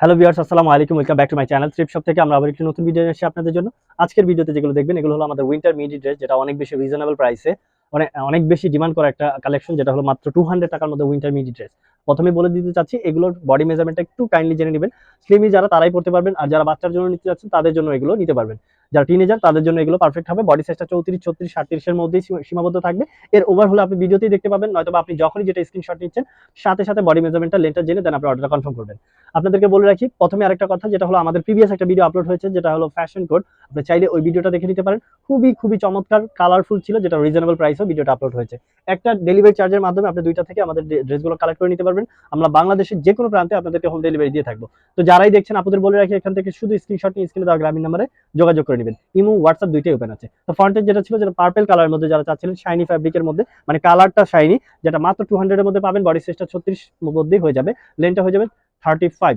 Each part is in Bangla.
হ্যালো বিয়ার্স আসসালামু আলাইকুম welcome back to my channel trip shop থেকে আমরা আবার একটি নতুন ভিডিও এসেছি আপনাদের জন্য। আজকের ভিডিওতে যেগুলো দেখবেন, এগুলো হলো আমাদের উইন্টার মিডি ড্রেস যেটা অনেক বেশি রিজনেবল প্রাইসে অনেক অনেক বেশি ডিমান্ড করা একটা কালেকশন যেটা হলো মাত্র টু হান্ড্রেড টাকার মধ্যে উইন্টার মিডি ড্রেস প্রথমে বলে দিতে চাচ্ছি, এগুলোর বডি মেজারমেন্টটা একটু কাইন্ডলি জেনে নেবেন। স্লিমি যারা, তারাই পড়তে পারবেন, আর যারা বাচ্চার জন্য নিতে চাচ্ছেন তাদের জন্য এগুলো নিতে পারবেন। যারা টিনেজার তাদের জন্য এগুলো পারফেক্ট হবে। বডি সাইজটা চৌত্রিশ, ছত্রিশ সাতত্রিশের মধ্যেই সীমাবদ্ধ থাকবে। এর ওভার হলে আপনি ভিডিওতেই দেখতে পাবেন নয়তো আপনি যখনই যেটা স্ক্রিনশট নিচ্ছেন, সাথে সাথে বডি মেজারমেন্টটা লেনটা জেনে দেন আপনি অর্ডারটা কনফার্ম করবেন। আপনাদেরকে বলে রাখি, প্রথমে আরেকটা কথা, যেটা হলো আমাদের প্রিভিয়াস একটা ভিডিও আপলোড হয়েছে, যেটা হলো ফ্যাশন কোড আপনি চাইলে ওই ভিডিওটা দেখে নিতে পারেন। খুবই খুবই চমৎকার কালারফুল ছিল, যেটা রিজনেবল প্রাইসেও ভিডিওটা আপলোড হয়েছে। একটা ডেলিভারি চার্জের মাধ্যমে আপনি দুইটা থেকে আমাদের ড্রেসগুলো কালেক্ট করে নিতে পারবেন। আমরা বাংলাদেশের যে কোনো প্রান্তে আপনাদেরকে হোম ডেলিভারি দিয়ে থাকব। তো যারাই দেখছেন, আপনাদের বলে রাখি, এখান থেকে শুধু স্ক্রিনশট নিয়ে স্ক্রিনে দেওয়া গ্রামীণ নাম্বারে যোগাযোগ করে নেবেন। ইমো হোয়াটসঅ্যাপ দুইটাই ওপেন আছে। তো ফ্রন্টের যেটা ছিল যেটা পার্পেল কালারের মধ্যে যারা চাচ্ছিলেন শাইনি ফ্যাব্রিকের মধ্যে মানে কালারটা শাইনি যেটা মাত্র টু হান্ড্রেডের মধ্যে পাবেন বডি সাইজটা ছত্রিশ মধ্যেই হয়ে যাবে লেনটা হয়ে যাবে থার্টি ফাইভ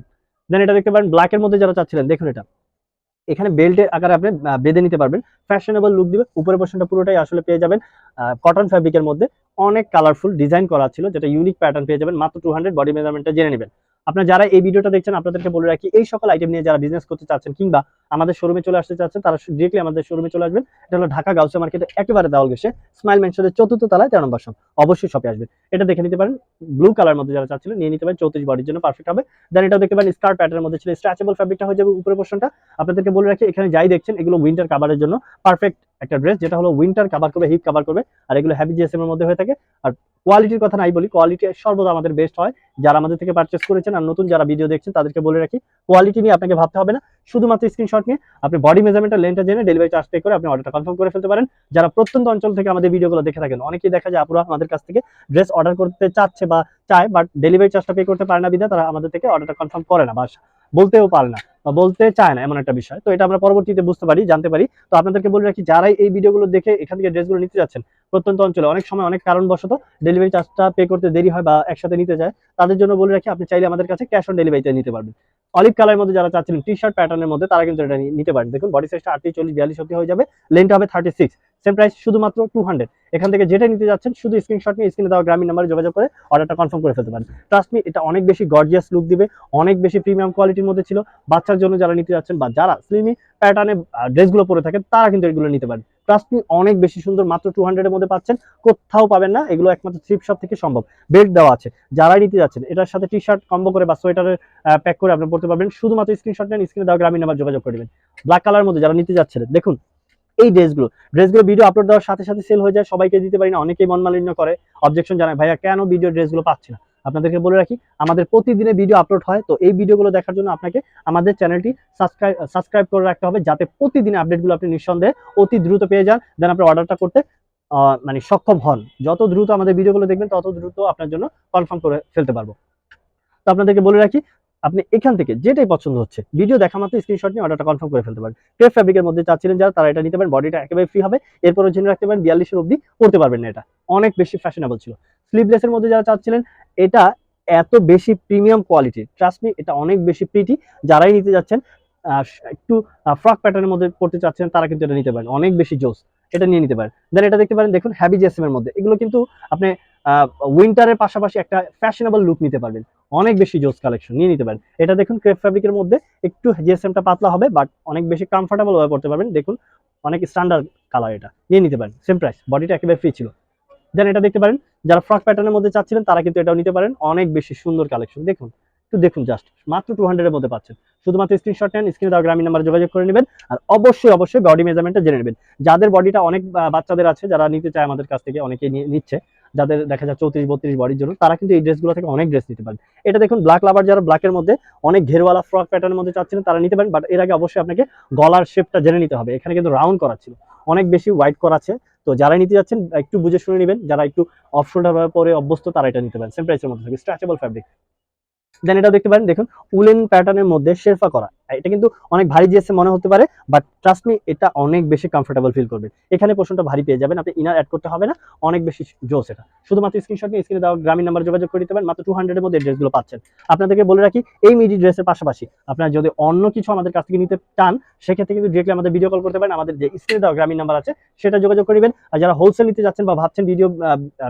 দেন এটা দেখতে পারেন ব্ল্যাকের মধ্যে যারা চাচ্ছিলেন, দেখুন এটা। এখানে বেল্টের আকারে আপনি বেঁধে নিতে পারবেন। ফ্যাশনেবল লুক দিবে, উপরের পোর্শনটা পুরোটাই আসলে পেয়ে যাবেন কটন ফ্যাব্রিকের মধ্যে। অনেক কালারফুল ডিজাইন করা ছিল, যেটা ইউনিক প্যাটার্ন পেয়ে যাবেন, মাত্র টু হান্ড্রেড বডি মেজারমেন্টটা জেনে নেবেন। আপনারা যারা এই ভিডিওটা দেখছেন, আপনাদেরকে বলে রাখি, এই সকল আইটেম নিয়ে যারা বিজনেস করতে চাচ্ছেন কিংবা আমাদের শোরুমে চলে আসতে চাচ্ছেন, তারা ডিরেক্টলি আমাদের শোরুমে চলে আসবেন। এটা হলো ঢাকা গাউসে মার্কেটে একেবারে দেওয়াল গেছে স্মাইল মেনশনের চতুর্থ তলায় তেরো নম্বর অবশ্যই শপে আসবেন। এটা দেখে নিতে পারেন ব্লু কালার মধ্যে যারা চাচ্ছিলেন, নিয়ে নিতে পারেন, চৌত্রিশ বডির জন্য পারফেক্ট হবে। দেন এটাও দেখতে পারেন স্কার্ট প্যাটার্নের মধ্যে ছিল স্ট্রেচেবল ফ্যাব্রিকটা হয়ে যাবে উপরের পোর্শনটা আপনাদেরকে বলে রাখি, এখানে যাই দেখছেন, এগুলো উইন্টার কাভারের জন্য পারফেক্ট একটা ড্রেস যেটা হলো উইন্টার কাভার করবে হিট কাভার করবে, আর এগুলো হ্যাভি জিএসএম এর মধ্যে হয়ে থাকে। আর কোয়ালিটির কথা নাই বলি কোয়ালিটি সর্বদা আমাদের বেস্ট হয়। যারা আমাদের থেকে পারচেস করেছেন আর নতুন যারা ভিডিও দেখছেন, তাদেরকে বলে রাখি কোয়ালিটি নিয়ে আপনাকে ভাবতে হবে না। শুধুমাত্র স্ক্রিনশট নিয়ে আপনি বডি মেজারমেন্টের লেনটা জেনে ডেলিভারি চার্জ পে করে আপনি অর্ডারটা কনফার্ম করে ফেলতে পারেন। যারা প্রত্যন্ত অঞ্চল থেকে আমাদের ভিডিওগুলো দেখে থাকেন, অনেকেই দেখা যায় আপুরা আমাদের কাছ থেকে ড্রেস অর্ডার করতে চাচ্ছে বা চায় বাট ডেলিভারি চার্জটা পে করতে পারে না বিধা তারা আমাদের থেকে অর্ডারটা কনফার্ম করে না। বা বলতেও পারে না বা বলতে চায় না এমন একটা বিষয়। তো এটা আমরা পরবর্তীতে বুঝতে পারি, জানতে পারি। তো আপনাদেরকে বলে রাখি, যারাই এই ভিডিওগুলো দেখে এখান থেকে ড্রেসগুলো নিতে যাচ্ছেন, প্রত্যন্ত অঞ্চলে অনেক সময় অনেক কারণবশত ডেলিভারি চার্জটা পে করতে দেরি হয় বা একসাথে নিতে যায়, তাদের জন্য বলে রাখি, আপনি চাইলে আমাদের কাছে ক্যাশ অন ডেলিভারিতে নিতে পারবেন। অলিভ কালারের মধ্যে যারা চাচ্ছিলেন টি শার্ট প্যাটার্নের মধ্যে, তারা কিন্তু এটা নিতে পারেন। দেখুন বডি সাইজটা আটত্রিশ, চল্লিশ, বিয়াল্লিশ হয়ে যাবে লেনটা হবে থার্টি সিক্স সেম প্রাইস শুধুমাত্র টু এখান থেকে যেটা নিতে যাচ্ছেন, শুধু স্ক্রিনশট নিয়ে স্ক্রিনে দেওয়া গ্রামীণ নাম্বারে যোগাযোগ করে অর্ডারটা কনফার্ম করে ফেলতে পারেন। ট্রাস্ট মি এটা অনেক বেশি গর্জিয়াস লুক দিবে, অনেক বেশি প্রিমিয়াম কোয়ালিটির মধ্যে ছিল। বাচ্চার জন্য যারা নিতে যাচ্ছেন বা যারা স্লিমি প্যাটার্নে ড্রেসগুলো পরে থাকেন, তারা কিন্তু এগুলো নিতে পারেন। ট্রাস্ট মি অনেক বেশি সুন্দর, মাত্র টু হান্ড্রেডের মধ্যে পাচ্ছেন। কোথাও পাবেন না, এগুলো একমাত্র থ্রিপ শপ থেকে সম্ভব। বেল্ট দেওয়া আছে। যারা নিতে যাচ্ছেন, এটার সাথে টি শার্ট কম্বো করে বা সোয়েটারের প্যাক করে আপনি পড়তে পারবেন। শুধুমাত্র স্ক্রিনশট নেন স্ক্রিনে দেওয়া গ্রামীণ নাম্বার যোগাযোগ করে দেবেন। ব্ল্যাক কালার মধ্যে যারা নিতে যাচ্ছিলেন দেখুন এই ড্রেসগুলো। ড্রেসগুলো ভিডিও আপলোড দেওয়ার সাথে সাথে সেল হয়ে যায়। সবাইকে দিতে পারি না, অনেকেই মন মালিন্য করে। অবজেকশন জানায়, ভাইয়া, কেন ভিডিও ড্রেসগুলো পাচ্ছি না? আপনাদেরকে বলে রাখি, আমাদের প্রতিদিনে ভিডিও আপলোড হয়। তো এই ভিডিওগুলো দেখার জন্য আপনাকে আমাদের চ্যানেলটি সাবস্ক্রাইব সাবস্ক্রাইব করে রাখতে হবে, যাতে প্রতিদিন আপডেটগুলো আপনি নিঃসন্দেহে অতি দ্রুত পেয়ে যান। দেন আপনি অর্ডারটা করতে মানে সক্ষম হন। যত দ্রুত আমাদের ভিডিওগুলো দেখবেন, তত দ্রুত আপনার জন্য কনফার্ম করে ফেলতে পারব। তো আপনাদেরকে বলে রাখি আপনি এখান থেকে যেটাই পছন্দ হচ্ছে ভিডিও দেখা মাত্র স্ক্রিনশট নিয়ে অর্ডারটা কনফার্ম করে ফেলতে পারেন। ক্রেপ ফ্যাব্রিকের মধ্যে চাচ্ছিলেন যারা, তারা এটা নিতে পারেন বডিটা একেবারে ফ্রি হবে। এরপরে জেনে রাখতে পারেন, বিয়াল্লিশের অবধি পড়তে পারবেন না এটা। অনেক বেশি ফ্যাশনেবল ছিল। স্লিভলেসের মধ্যে যারা চাচ্ছিলেন, এটা এত বেশি প্রিমিয়াম কোয়ালিটি ট্রাস্ট মি এটা অনেক বেশি প্রিটি যারাই নিতে যাচ্ছেন একটু ফ্রক প্যাটার্নের মধ্যে পড়তে চাচ্ছেন, তারা কিন্তু এটা নিতে পারেন। অনেক বেশি জোস, এটা নিয়ে নিতে পারেন। দেন এটা দেখতে পারেন, দেখুন হ্যাভি জেসএম এর মধ্যে। এগুলো কিন্তু আপনি উইন্টারের পাশাপাশি একটা ফ্যাশনেবল লুক নিতে পারবেন। অনেক বেশি জোস কালেকশন নিয়ে নিতে পারেন। এটা দেখুন ক্রেপ ফ্যাব্রিকের মধ্যে একটু জিএসএমটা পাতলা হবে বাট অনেক বেশি কমফোর্টেবল ভাবে পড়তে পারবেন। দেখুন, অনেক স্ট্যান্ডার্ড কালার এটা, নিয়ে নিতে পারেন সেম প্রাইস বডিটা একেবারে ফ্রি ছিল। দেন এটা দেখতে পারেন, যারা ফ্রক প্যাটার্নের মধ্যে চাচ্ছিলেন, তারা কিন্তু এটাও নিতে পারেন। অনেক বেশি সুন্দর কালেকশন দেখুন। একটু দেখুন জাস্ট মাত্র টু হান্ড্রেডের মধ্যে পাচ্ছেন। শুধুমাত্র স্ক্রিনশট নেন স্ক্রিনে দেওয়া গ্রামীণ নাম্বার যোগাযোগ করে নেবেন, আর অবশ্যই অবশ্যই বডি মেজারমেন্টটা জেনে নেবেন। যাদের বডিটা অনেক বাচ্চাদের আছে, যারা নিতে চায় আমাদের কাছ থেকে, অনেকেই নিয়ে- নিচ্ছে। যাদের দেখা যায় চৌত্রিশ, বত্রিশ বডির জন্য, তারা কিন্তু এই ড্রেসগুলো থেকে অনেক ড্রেস নিতে পারেন। এটা দেখুন ব্ল্যাক লাভার যারা ব্ল্যাকের মধ্যে অনেক ঘেরওয়ালা ফ্রক প্যাটার্নের মধ্যে চাচ্ছিলেন, তারা নিতে পারেন বাট এর আগে অবশ্যই আপনাকে গলার শেপটা জেনে নিতে হবে। এখানে কিন্তু রাউন্ড করা ছিল, অনেক বেশি হোয়াইট করা আছে। তো যারা নিতে যাচ্ছেন, একটু বুঝে শুনে নেবেন, যারা একটু অফ শোল্ডার পরে অভ্যস্ত, তারা এটা নিতে পারেন। সেম প্রাইসের মধ্যে থাকবে স্ট্রেচেবল ফ্যাব্রিক দেন এটা দেখতে পারেন, দেখুন উলেন প্যাটার্নের মধ্যে শেরফা করা। এটা কিন্তু অনেক ভারী জিএসএম মনে হতে পারে বাট ট্রাস্ট মি এটা অনেক বেশি কমফোর্টেবল ফিল করবে। এখানে পোর্শনটা ভারী পেয়ে যাবেন, আপনি ইনার অ্যাড করতে হবে না, অনেক বেশি জোস এটা। শুধুমাত্র স্ক্রিনশট নিয়ে স্ক্রিনে দেওয়া, গ্রামীণ নাম্বার যোগাযোগ করে দিতে পারেন, মাত্র টু হান্ড্রেডের মধ্যে ড্রেসগুলো পাচ্ছেন। আপনাদেরকে বলে রাখি, এই মিডি ড্রেসের পাশাপাশি আপনারা যদি অন্য কিছু আমাদের কাছ থেকে নিতে চান, সেক্ষেত্রে কিন্তু ডিরেক্টলি আমাদের ভিডিও কল করতে পারেন, আমাদের যে স্ক্রিনে দেওয়া গ্রামীণ নাম্বার আছে, সেটা যোগাযোগ করবেন আর যারা হোলসেল নিতে যাচ্ছেন বা ভাবছেন ভিডিও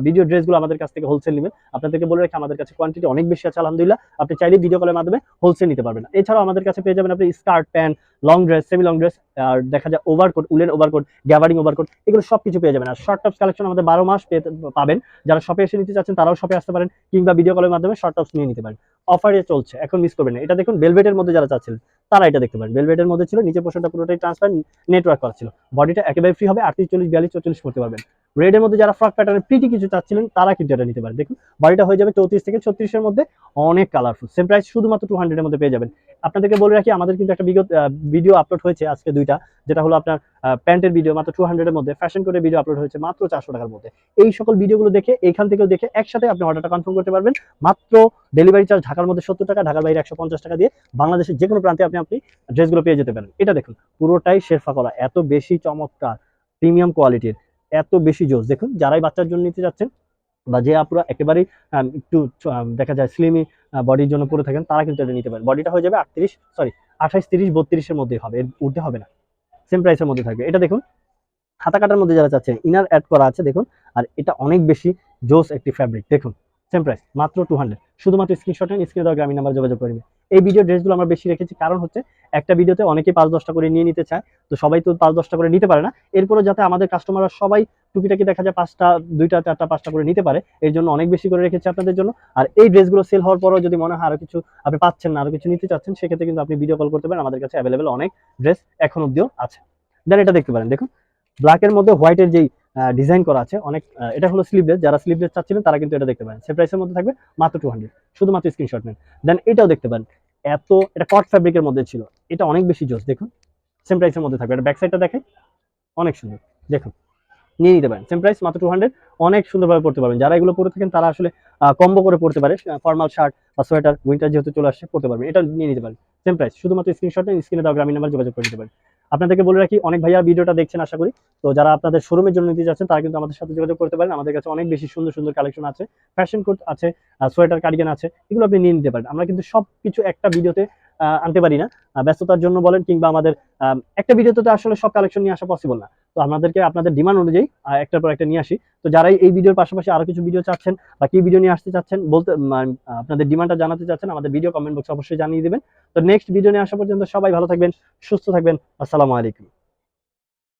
ভিডিও ড্রেসগুলো আমাদের কাছ থেকে হোলসেল নেবেন, আপনাদেরকে বলে রাখি, আমাদের কাছে কোয়ান্টিটি অনেক বেশি আছে, আলহামদুলিল্লাহ। আপনি চাইলে ভিডিও কলের মাধ্যমে হোলসেল নিতে পারবেন। এছাড়াও আমাদের কাছে পেয়ে যাবেন আপনি skirt pant long dress semi long dress আর দেখা যায় overcoat woollen overcoat gabardine overcoat এগুলো সব কিছু পেয়ে যাবেন। আর শর্ট টপস কালেকশন আমাদের বারো মাস পেয়ে পাবেন। যারা শপে এসে নিতে চাচ্ছেন, তারাও শপে আসতে পারেন, কিংবা ভিডিও কলের মাধ্যমে শর্ট টপস নিয়ে নিতে পারেন। অফারে চলছে, এখন মিস করবেন এটা দেখুন বেলভেটের মধ্যে যারা চাচ্ছিলেন তারা এটা দেখতে পারেন। বেলভেটের মধ্যে ছিল নিচে পোর্শনটা পুরোটাই ট্রান্সফার নেটওয়ার্ক করা ছিল। বডিটা একেবারে ফ্রি হবে, আটত্রিশ, চল্লিশ, বিয়াল্লিশ চল্লিশ করতে পারবেন। রেডের মধ্যে যারা ফ্রক প্যাটার্নের প্রিটি কিছু চাচ্ছিলেন, তারা কিন্তু এটা নিতে পারেন। দেখুন বডিটা হয়ে যাবে চৌত্রিশ থেকে ছত্রিশের মধ্যে, অনেক কালারফুল সেম প্রাইস শুধুমাত্র টু হান্ড্রেডের মধ্যে পেয়ে যাবেন। আপনাদেরকে বলে রাখি, আমাদের কিন্তু একটা বিগত ভিডিও আপলোড হয়েছে আজকে দুইটা, যেটা হলো আপনার প্যান্টের ভিডিও মাত্র টু হান্ড্রেডের মধ্যে। ফ্যাশন করে ভিডিও আপলোড হয়েছে মাত্র চারশো টাকার মধ্যে। এই সকল ভিডিওগুলো দেখে এখান থেকেও দেখে একসাথে আপনি অর্ডারটা কনফার্ম করতে পারবেন। মাত্র ডেলিভারি চার্জ ঢাকার মধ্যে সত্তর টাকা, ঢাকার বাইরে একশো পঞ্চাশ টাকা দিয়ে বাংলাদেশের যে কোনো প্রান্তে আপনি আপনি ড্রেসগুলো পেয়ে যেতে পারেন। এটা দেখুন, পুরোটাই শেরফা করা, এত বেশি চমৎকার, প্রিমিয়াম কোয়ালিটির, এত বেশি জোস। দেখুন, যারাই বাচ্চার জন্য নিতে যাচ্ছেন বা যে আপুরা একেবারেই একটু দেখা যায় স্লিমি বডির জন্য পরে থাকেন, তারা কিন্তু এটা নিতে পারেন। বডিটা হয়ে যাবে আটত্রিশ সরি আঠাইশ তিরিশ, বত্রিশের মধ্যে হবে উঠতে হবে না। সেম প্রাইসের মধ্যে থাকবে। এটা দেখুন হাতা কাটার মধ্যে যারা চাচ্ছেন ইনার অ্যাড করা আছে, দেখুন, আর এটা অনেক বেশি জোস একটি ফ্যাব্রিক দেখুন। সেম প্রাইস মাত্র টু হান্ড্রেড শুধুমাত্র স্ক্রিনশট নেন স্ক্রিনে দেওয়া গ্রামীণ নাম্বার যোগাযোগ করবে এই ভিডিও ড্রেসগুলো আমরা বেশি রেখেছি, কারণ হচ্ছে একটা ভিডিওতে অনেকেই পাঁচ দশটা করে নিয়ে নিতে চায়, তো সবাই তো পাঁচ দশটা করে নিতে পারে না। এরপরে যাতে আমাদের কাস্টমাররা সবাই টুকিটাকি দেখা যায় পাঁচটা, দুইটা, চারটা, পাঁচটা করে নিতে পারে, এর জন্য অনেক বেশি করে রেখেছি আপনাদের জন্য। আর এই ড্রেসগুলো সেল হওয়ার পরও যদি মনে হয় আরও কিছু আপনি পাচ্ছেন না, আরও কিছু নিতে চাচ্ছেন, সেক্ষেত্রে কিন্তু আপনি ভিডিও কল করতে পারেন। আমাদের কাছে অ্যাভেলেবেল অনেক ড্রেস এখন অব্দিও আছে। দেন এটা দেখতে পারেন, দেখুন। ব্ল্যাকের মধ্যে হোয়াইটের যেই ডিজাইন করা আছে। অনেক এটা হলো স্লিভলেস যারা স্লিভলেস চাচ্ছিলেন তারা কিন্তু এটা দেখতে পারেন। সে প্রাইসের মধ্যে থাকবে মাত্র টু হান্ড্রেড শুধুমাত্র স্ক্রিনশট নেন। দেন এটাও দেখতে পারেন। এত, এটা কট ফ্যাব্রিকের মধ্যে ছিল। এটা অনেক বেশি জোস, দেখুন। সেম প্রাইসের মধ্যে থাকবে। এটা ব্যাক সাইডটা দেখে অনেক সুন্দর। দেখুন, নিয়ে নিতে পারেন। সেম প্রাইস মাত্র টু হান্ড্রেড অনেক সুন্দরভাবে পড়তে পারবেন। যারা এগুলো পরে থাকেন, তারা আসলে কম্বো করে পড়তে পারে। ফর্মাল শার্ট বা সোয়েটার উইন্টার যেহেতু চলে আসছে, পড়তে পারবেন। এটা নিয়ে নিতে পারেন। সেম প্রাইস শুধুমাত্র স্ক্রিনশট স্ক্রিনে দেওয়া গ্রামীণ নাম্বার যোগাযোগ করে নিতে পারেন। আপনাদেরকে বলে রাখি অনেক ভাইয়া ভিডিওটা দেখছেন আশা করি। তো যারা আপনাদের শোরুমের জন্য নিতে যাচ্ছেন তারা কিন্তু আমাদের সাথে যোগাযোগ করতে পারেন। আমাদের কাছে অনেক বেশি সুন্দর সুন্দর কালেকশন আছে। ফ্যাশন কোট আছে সোয়েটার কার্ডিগান আছে এগুলো আপনি নিয়ে নিতে পারেন। আমরা কিন্তু সব কিছু একটা ভিডিওতে আনতে পারি না। ব্যস্ততার জন্য বলেন কিংবা আমাদের আম, একটা ভিডিওতে আসলে সব কালেকশন নিয়ে আসা পসিবল না। তো আপনাদেরকে, আপনাদের ডিমান্ড অনুযায়ী একটার পর একটা নিয়ে আসি। তো যারা এই ভিডিওর পাশাপাশি আরও কিছু ভিডিও চাচ্ছেন বা কি ভিডিও নিয়ে আসতে চাচ্ছেন, বলতে আপনাদের ডিমান্ডটা জানাতে চাচ্ছেন, আমাদের ভিডিও কমেন্ট বক্সে অবশ্যই জানিয়ে দিবেন। তো নেক্সট ভিডিও নিয়ে আসা পর্যন্ত সবাই ভালো থাকবেন, সুস্থ থাকবেন। আসসালামু আলাইকুম।